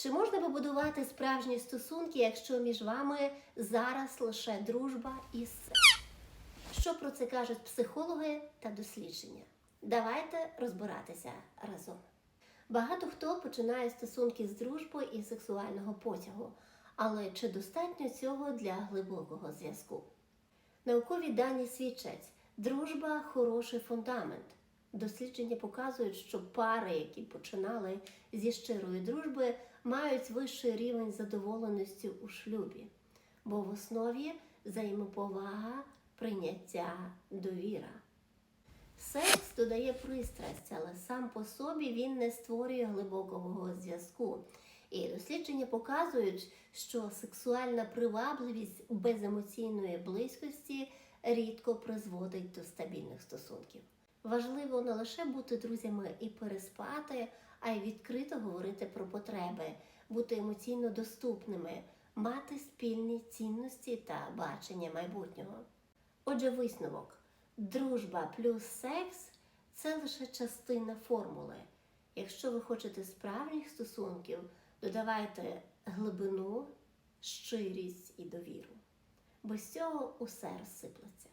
Чи можна побудувати справжні стосунки, якщо між вами зараз лише дружба і секс? Що про це кажуть психологи та дослідження? Давайте розбиратися разом. Багато хто починає стосунки з дружбою і сексуального потягу, але чи достатньо цього для глибокого зв'язку? Наукові дані свідчать, дружба хороший фундамент. Дослідження показують, що пари, які починали зі щирої дружби, мають вищий рівень задоволеності у шлюбі, бо в основі взаємоповага, прийняття, довіра. Секс додає пристрасть, але сам по собі він не створює глибокого зв'язку. І дослідження показують, що сексуальна привабливість без емоційної близькості рідко призводить до стабільних стосунків. Важливо не лише бути друзями і переспати, а й відкрито говорити про потреби, бути емоційно доступними, мати спільні цінності та бачення майбутнього. Отже, висновок: дружба плюс секс це лише частина формули. Якщо ви хочете справжніх стосунків, додавайте глибину, щирість і довіру. Без цього усе розсиплеться.